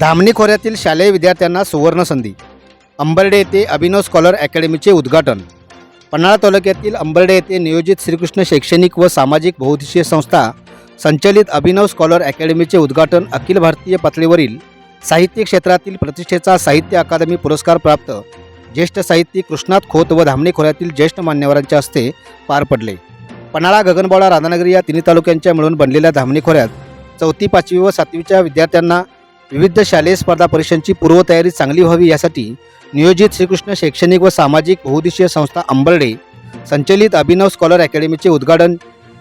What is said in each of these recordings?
धामणी खोऱ्यातील शालेय विद्यार्थ्यांना सुवर्ण संधी. अंबर्डे येथे अभिनव स्कॉलर अकॅडमीचे उद्घाटन. पन्हाळा तालुक्यातील अंबर्डे येथे नियोजित श्रीकृष्ण शैक्षणिक व सामाजिक बहुउद्देशीय संस्था संचलित अभिनव स्कॉलर अकॅडमीचे उद्घाटन अखिल भारतीय पातळीवरील साहित्य क्षेत्रातील प्रतिष्ठेचा साहित्य अकादमी पुरस्कार प्राप्त. ज्येष्ठ साहित्यिक कृष्णात खोत व धामणी खोऱ्यातील ज्येष्ठ मान्यवरांच्या हस्ते पार पडले. पन्हाळा गगनबावडा राधानगरी या तिन्ही तालुक्यांच्या मिळून बनलेल्या धामणी खोऱ्यात चौथी पाचवी व सातवीच्या विद्यार्थ्यांना विविध शालेय स्पर्धा परीक्षांची पूर्वतयारी चांगली व्हावी यासाठी नियोजित श्रीकृष्ण शैक्षणिक व सामाजिक बहुदिशीय संस्था अंबर्डे संचलित अभिनव स्कॉलर अकॅडमीचे उद्घाटन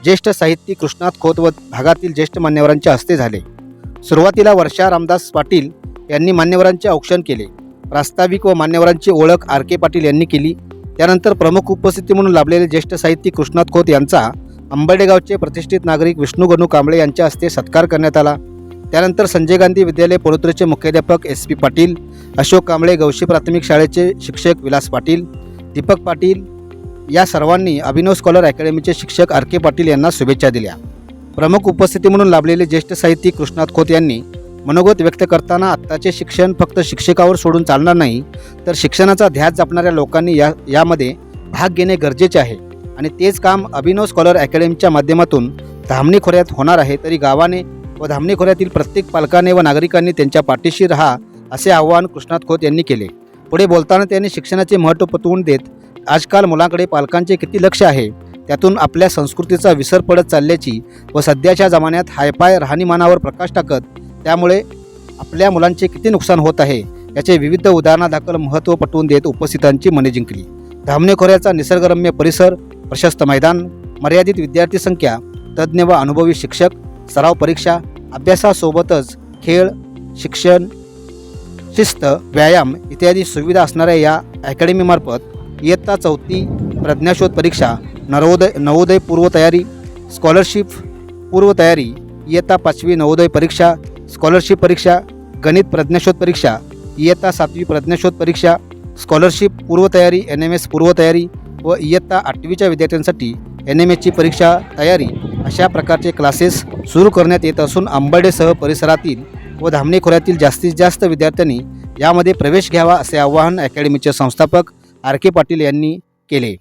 ज्येष्ठ साहित्यिक कृष्णात खोत व भागातील ज्येष्ठ मान्यवरांच्या हस्ते झाले. सुरुवातीला वर्षा रामदास पाटील यांनी मान्यवरांचे औक्षण केले. प्रास्ताविक व मान्यवरांची ओळख आर के पाटील यांनी केली. त्यानंतर प्रमुख उपस्थिती म्हणून लाभलेले ज्येष्ठ साहित्यिक कृष्णात खोत यांचा आंबर्डेगावचे प्रतिष्ठित नागरिक विष्णू गणू कांबळे यांच्या हस्ते सत्कार करण्यात आला. त्यानंतर संजय गांधी विद्यालय पडोत्रेचे मुख्याध्यापक एस पी पाटील अशोक कांबळे गौशी प्राथमिक शाळेचे शिक्षक विलास पाटील दीपक पाटील या सर्वांनी अभिनव स्कॉलर अकॅडमीचे शिक्षक आर के पाटील यांना शुभेच्छा दिल्या. प्रमुख उपस्थिती म्हणून लाभलेले ज्येष्ठ साहित्यिक कृष्णात खोत यांनी मनोगत व्यक्त करताना आत्ताचे शिक्षण फक्त शिक्षकावर सोडून चालणार नाही तर शिक्षणाचा ध्यास जपणाऱ्या लोकांनी या यामध्ये भाग घेणे गरजेचे आहे आणि तेच काम अभिनव स्कॉलर अकॅडमीच्या माध्यमातून धामणी खोऱ्यात होणार आहे तरी गावाने व धामणी खोऱ्यातील प्रत्येक पालकाने व नागरिकांनी त्यांच्या पाठीशी राहा असे आवाहन कृष्णात खोत यांनी केले. पुढे बोलताना त्यांनी शिक्षणाचे महत्त्व पटवून देत आजकाल मुलांकडे पालकांचे किती लक्ष आहे त्यातून आपल्या संस्कृतीचा विसर पडत चालल्याची व सध्याच्या जमान्यात हायपाय राहणीमानावर प्रकाश टाकत त्यामुळे आपल्या मुलांचे किती नुकसान होत आहे याचे विविध उदाहरणादाखल महत्त्व पटवून देत उपस्थितांची मने जिंकली. धामणे खोऱ्याचा निसर्गरम्य परिसर प्रशस्त मैदान मर्यादित विद्यार्थी संख्या तज्ज्ञ व अनुभवी शिक्षक सराव परीक्षा अभ्यासासोबतच खेळ शिक्षण शिस्त व्यायाम इत्यादी सुविधा असणाऱ्या या अकॅडमीमार्फत इयत्ता चौथी प्रज्ञाशोध परीक्षा नरोदय नवोदय पूर्वतयारी स्कॉलरशिप पूर्वतयारी इयत्ता पाचवी नवोदय परीक्षा स्कॉलरशिप परीक्षा गणित प्रज्ञाशोध परीक्षा इयत्ता सातवी प्रज्ञाशोध परीक्षा स्कॉलरशिप पूर्वतयारी एन एम एस पूर्वतयारी व इयत्ता आठवीच्या विद्यार्थ्यांसाठी एन एम एसची परीक्षा तयारी अशा प्रकारचे क्लासेस सुरू करण्यात येत असून अंबर्डेसह परिसरातील व धामणे खोऱ्यातील जास्तीत जास्त विद्यार्थ्यांनी यामध्ये प्रवेश घ्यावा असे आवाहन अकॅडमीचे संस्थापक आर के पाटील यांनी केले.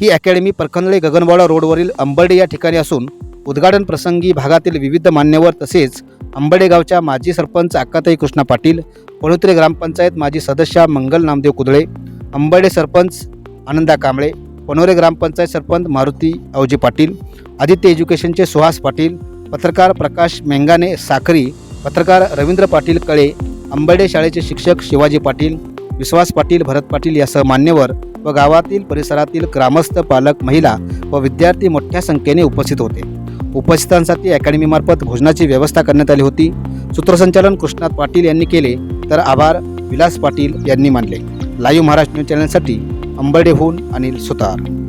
ही अकॅडमी परखंदळे गगनवाडा रोडवरील अंबर्डे या ठिकाणी असून उद्घाटन प्रसंगी भागातील विविध मान्यवर तसेच अंबडे गावच्या माजी सरपंच अक्काताई कृष्णा पाटील पणुत्रे ग्रामपंचायत माजी सदस्य मंगल नामदेव कुदळे अंबडे सरपंच आनंदा कांबळे पनोरे ग्रामपंचायत सरपंच मारुती अवजी पाटील आदित्य एज्युकेशनचे सुहास पाटील पत्रकार प्रकाश मेंगाने साखरी पत्रकार रवींद्र पाटील कळे अंबर्डे शाळेचे शिक्षक शिवाजी पाटील विश्वास पाटील भरत पाटील यासह मान्यवर व गावातील परिसरातील ग्रामस्थ पालक महिला व विद्यार्थी मोठ्या संख्येने उपस्थित होते. उपस्थितांसाठी अकॅडमीमार्फत भोजनाची व्यवस्था करण्यात आली होती. सूत्रसंचालन कृष्णात पाटील यांनी केले तर आभार विलास पाटील यांनी मानले. लाईव्ह महाराष्ट्र न्यूज चॅनलसाठी अंबर्डेहून अनिल सुतार.